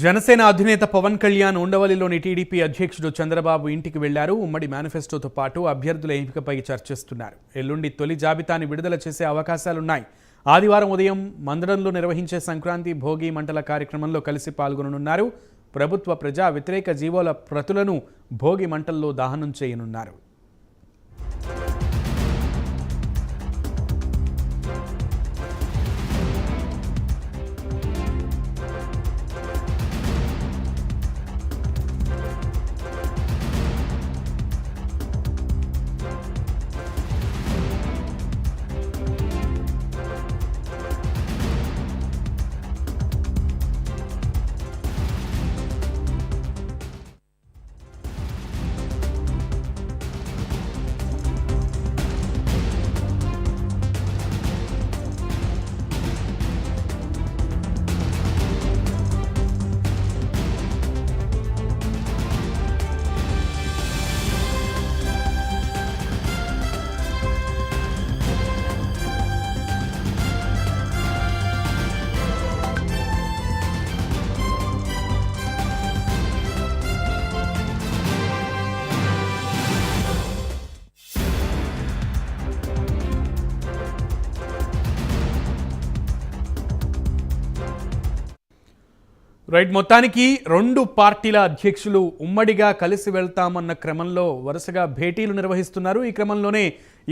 జనసేన అధినేత పవన్ కళ్యాణ్ ఉండవల్లిలోని టీడీపీ అధ్యక్షుడు చంద్రబాబు ఇంటికి వెళ్ళారు. ఉమ్మడి మేనిఫెస్టోతో పాటు అభ్యర్థుల ఎంపికపై చర్చిస్తున్నారు. ఎల్లుండి తొలి జాబితాని విడుదల చేసే అవకాశాలున్నాయి. ఆదివారం ఉదయం మందడంలో నిర్వహించే సంక్రాంతి భోగి మంటల కార్యక్రమంలో కలిసి పాల్గొననున్నారు. ప్రభుత్వ ప్రజా వ్యతిరేక జీవోల ప్రతులను భోగి మంటల్లో దహనం చేయనున్నారు. రైట్ మొత్తానికి రెండు పార్టీల అధ్యక్షులు ఉమ్మడిగా కలిసి వెళ్తామన్న క్రమంలో వరుసగా భేటీలు నిర్వహిస్తున్నారు. ఈ క్రమంలోనే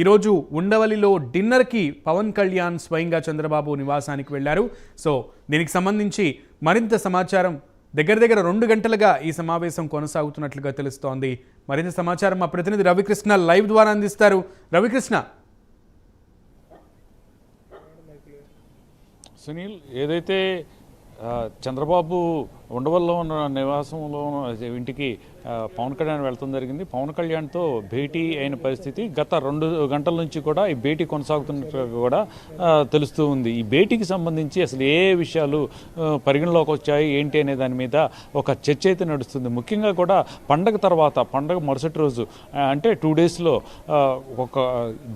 ఈరోజు ఉండవల్లిలో డిన్నర్కి పవన్ కళ్యాణ్ స్వయంగా చంద్రబాబు నివాసానికి వెళ్ళారు. సో దీనికి సంబంధించి మరింత సమాచారం దగ్గర దగ్గర రెండు గంటలుగా ఈ సమావేశం కొనసాగుతున్నట్లుగా తెలుస్తోంది. మరింత సమాచారం మా ప్రతినిధి రవికృష్ణ లైవ్ ద్వారా అందిస్తారు. రవికృష్ణ. సునీల్ ఏదైతే చంద్రబాబు ఉండవల్లో ఉన్న నివాసంలో ఇంటికి పవన్ కళ్యాణ్ వెళ్తాం జరిగింది. పవన్ కళ్యాణ్తో భేటీ అయిన పరిస్థితి గత రెండు గంటల నుంచి కూడా ఈ భేటీ కొనసాగుతున్నట్టుగా కూడా తెలుస్తూ ఉంది. ఈ భేటీకి సంబంధించి అసలు ఏ విషయాలు పరిగణలోకి వచ్చాయి ఏంటి అనే దాని మీద ఒక చర్చ అయితే నడుస్తుంది. ముఖ్యంగా కూడా పండగ తర్వాత పండగ మరుసటి రోజు అంటే టూ డేస్లో ఒక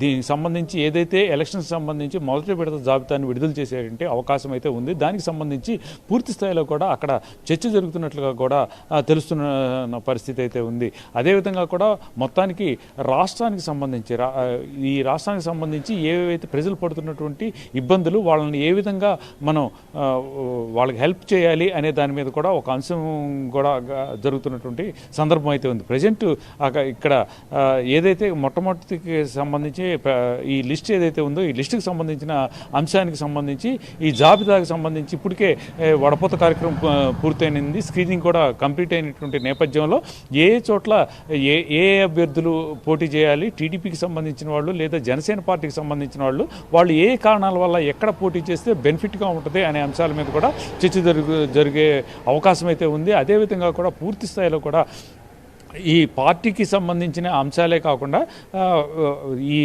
దీనికి సంబంధించి ఏదైతే ఎలక్షన్స్ సంబంధించి మొదటి విడత జాబితాను విడుదల చేసేటువంటి అవకాశం అయితే ఉంది. దానికి సంబంధించి పూర్తి స్థాయిలో కూడా అక్కడ చర్చ జరుగుతున్నట్లుగా కూడా తెలుస్తున్న పరిస్థితి అయితే ఉంది. అదేవిధంగా కూడా మొత్తానికి రాష్ట్రానికి సంబంధించి రా- ఈ రాష్ట్రానికి సంబంధించి ఏవైతే ప్రజలు పడుతున్నటువంటి ఇబ్బందులు వాళ్ళని ఏ విధంగా మనం వాళ్ళకి హెల్ప్ చేయాలి అనే దాని మీద కూడా ఒక అంశం కూడా జరుగుతున్నటువంటి సందర్భం అయితే ఉంది. ప్రజెంట్ ఇక్కడ ఏదైతే మొట్టమొదటికి సంబంధించి ఈ లిస్ట్ ఏదైతే ఉందో ఈ లిస్టుకి సంబంధించిన అంశానికి సంబంధించి ఈ జాబితాకి సంబంధించి ఇప్పటికే వడపోత కార్యక్రమం పూర్తయినది. స్క్రీనింగ్ కూడా కంప్లీట్ అయినటువంటి నేపథ్యంలో ఏ చోట్ల ఏ ఏ అభ్యర్థులు పోటీ చేయాలి టీడీపీకి సంబంధించిన వాళ్ళు లేదా జనసేన పార్టీకి సంబంధించిన వాళ్ళు వాళ్ళు ఏ కారణాల వల్ల ఎక్కడ పోటీ చేస్తే బెనిఫిట్గా ఉంటుంది అనే అంశాల మీద కూడా చర్చ జరుగు జరిగే అవకాశం అయితే ఉంది. అదేవిధంగా కూడా పూర్తి స్థాయిలో కూడా ఈ పార్టీకి సంబంధించిన అంశాలే కాకుండా ఈ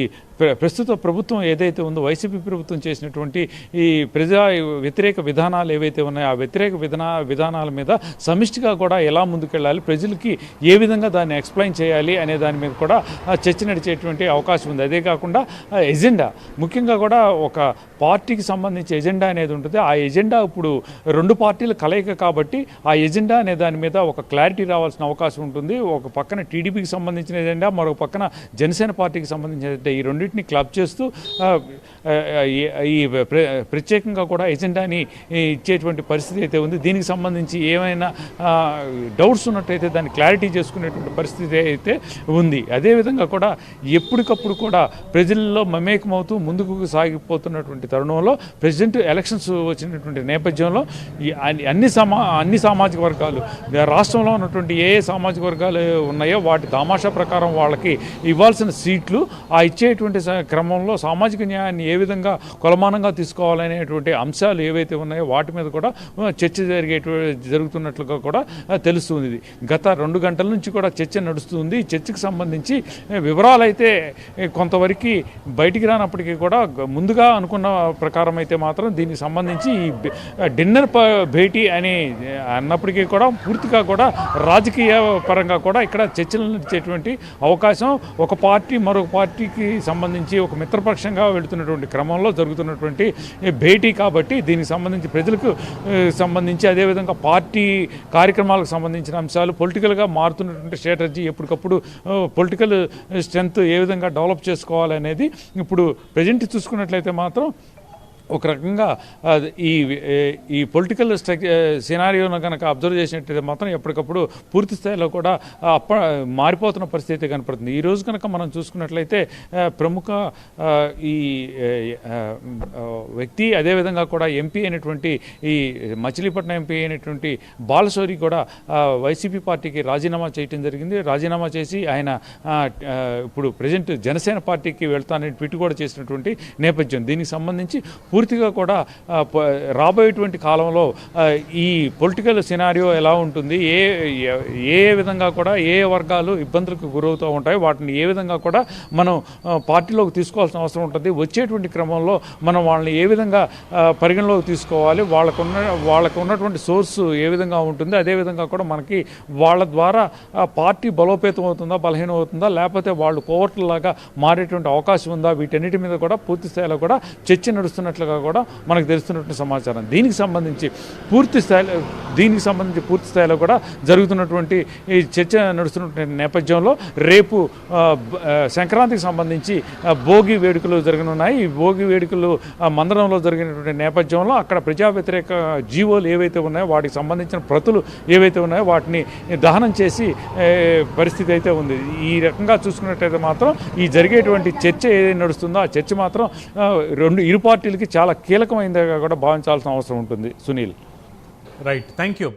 ప్రస్తుత ప్రభుత్వం ఏదైతే ఉందో వైసీపీ ప్రభుత్వం చేసినటువంటి ఈ ప్రజా వ్యతిరేక విధానాలు ఏవైతే ఉన్నాయో ఆ వ్యతిరేక విధాన విధానాల మీద సమిష్టిగా కూడా ఎలా ముందుకెళ్ళాలి ప్రజలకి ఏ విధంగా దాన్ని ఎక్స్ప్లెయిన్ చేయాలి అనే దాని మీద కూడా చర్చ నడిచేటువంటి అవకాశం ఉంది. అదే కాకుండా ఎజెండా ముఖ్యంగా కూడా ఒక పార్టీకి సంబంధించి ఎజెండా అనేది ఉంటుంది. ఆ ఎజెండా ఇప్పుడు రెండు పార్టీల కలయిక కాబట్టి ఆ ఎజెండా అనే దాని మీద ఒక క్లారిటీ రావాల్సిన అవకాశం ఉంటుంది. ఒక పక్కన టీడీపీకి సంబంధించిన ఎజెండా మరొక పక్కన జనసేన పార్టీకి సంబంధించిన ఈ రెండు రెండింటిని క్లబ్ చేస్తూ ఈ- ప్రత్యేకంగా కూడా ఎజెండాని ఇచ్చేటువంటి పరిస్థితి అయితే ఉంది. దీనికి సంబంధించి ఏమైనా డౌట్స్ ఉన్నట్టయితే దాన్ని క్లారిటీ చేసుకునేటువంటి పరిస్థితి అయితే ఉంది. అదేవిధంగా కూడా ఎప్పటికప్పుడు కూడా ప్రజల్లో మమేకమవుతూ ముందుకు సాగిపోతున్నటువంటి తరుణంలో ప్రెసిడెంట్ ఎలక్షన్స్ వచ్చినటువంటి నేపథ్యంలో ఈ అన్ని- అన్ని సమా అన్ని సామాజిక వర్గాలు రాష్ట్రంలో ఉన్నటువంటి ఏ ఏ సామాజిక వర్గాలు ఉన్నాయో వాటి తమాషా ప్రకారం వాళ్ళకి ఇవ్వాల్సిన సీట్లు ఆ ఇచ్చేటువంటి స- క్రమంలో సామాజిక న్యాయాన్ని ఏ విధంగా కొలమానంగా తీసుకోవాలనేటువంటి అంశాలు ఏవైతే ఉన్నాయో వాటి మీద కూడా చర్చ జరిగే జరుగుతున్నట్లుగా కూడా తెలుస్తుంది ఇది. గత రెండు గంటల నుంచి కూడా చర్చ నడుస్తుంది చర్చకు సంబంధించి వివరాలైతే వివరాలు అయితే కొంతవరకు బయటికి రానప్పటికీ కూడా ముందుగా అనుకున్న ప్రకారం అయితే మాత్రం దీనికి సంబంధించి ఈ డిన్నర్ భేటీ అని అన్నప్పటికీ కూడా పూర్తిగా కూడా రాజకీయ పరంగా కూడా కూడా ఇక్కడ చర్చలు నడిచేటువంటి అవకాశం ఒక పార్టీ మరొక పార్టీకి సంబంధించి సంబంధించి ఒక మిత్రపక్షంగా వెళుతున్నటువంటి క్రమంలో జరుగుతున్నటువంటి భేటీ కాబట్టి దీనికి సంబంధించి ప్రజలకు సంబంధించి అదేవిధంగా పార్టీ కార్యక్రమాలకు సంబంధించిన అంశాలు పొలిటికల్గా మారుతున్నటువంటి స్ట్రాటజీ ఎప్పటికప్పుడు పొలిటికల్ స్ట్రెంగ్త్ ఏ విధంగా డెవలప్ చేసుకోవాలనేది ఇప్పుడు ప్రజెంట్ చూసుకున్నట్లయితే మాత్రం ఒక రకంగా ఈ ఈ పొలిటికల్ స్ట్రక్ సినారియోను కనుక అబ్జర్వ్ చేసినట్టయితే మాత్రం ఎప్పటికప్పుడు పూర్తి స్థాయిలో కూడా అప్ప మారిపోతున్న పరిస్థితి కనపడుతుంది. ఈ రోజు కనుక మనం చూసుకున్నట్లయితే ప్రముఖ ఈ వ్యక్తి అదేవిధంగా కూడా ఎంపీ అయినటువంటి ఈ మచిలీపట్నం ఎంపీ అయినటువంటి బాలశౌరి కూడా వైసీపీ పార్టీకి రాజీనామా చేయటం జరిగింది. రాజీనామా చేసి ఆయన ఇప్పుడు ప్రజెంట్ జనసేన పార్టీకి వెళ్తానని ట్వీట్ కూడా చేసినటువంటి నేపథ్యం. దీనికి సంబంధించి పూర్తిగా కూడా రాబోయేటువంటి కాలంలో ఈ పొలిటికల్ సినారియో ఎలా ఉంటుంది ఏ ఏ- విధంగా కూడా ఏ వర్గాలు ఇబ్బందులకు గురవుతూ ఉంటాయి వాటిని ఏ విధంగా కూడా మనం పార్టీలోకి తీసుకోవాల్సిన అవసరం ఉంటుంది. వచ్చేటువంటి క్రమంలో మనం వాళ్ళని ఏ విధంగా పరిగణలోకి తీసుకోవాలి వాళ్ళకున్న వాళ్ళకు ఉన్నటువంటి సోర్స్ ఏ విధంగా ఉంటుంది అదేవిధంగా కూడా మనకి వాళ్ళ ద్వారా పార్టీ బలోపేతం అవుతుందా బలహీనం అవుతుందా లేకపోతే వాళ్ళు కోర్టులాగా మారేటువంటి అవకాశం ఉందా వీటన్నిటి మీద కూడా పూర్తి స్థాయిలో కూడా చర్చ ఉన్నట్లుగా కూడా మనకు తెలుస్తున్నటువంటి సమాచారం. దీనికి సంబంధించి పూర్తి స్థాయిలో దీనికి సంబంధించి పూర్తి స్థాయిలో కూడా జరుగుతున్నటువంటి ఈ చర్చ నడుస్తున్నటువంటి నేపథ్యంలో రేపు సంక్రాంతికి సంబంధించి భోగి వేడుకలు జరగనున్నాయి. ఈ భోగి వేడుకలు మందరంలో జరిగినటువంటి నేపథ్యంలో అక్కడ ప్రజా వ్యతిరేక జీవోలు ఏవైతే ఉన్నాయో వాటికి సంబంధించిన ప్రతులు ఏవైతే ఉన్నాయో వాటిని దహనం చేసి పరిస్థితి అయితే ఉంది. ఈ రకంగా చూసుకున్నట్టయితే మాత్రం ఈ జరిగేటువంటి చర్చ ఏదైతే నడుస్తుందో ఆ చర్చ మాత్రం రెండు ఇరు పార్టీలకి చాలా కీలకమైనదిగా కూడా భావించాల్సిన అవసరం ఉంటుంది. సునీల్. Right thank you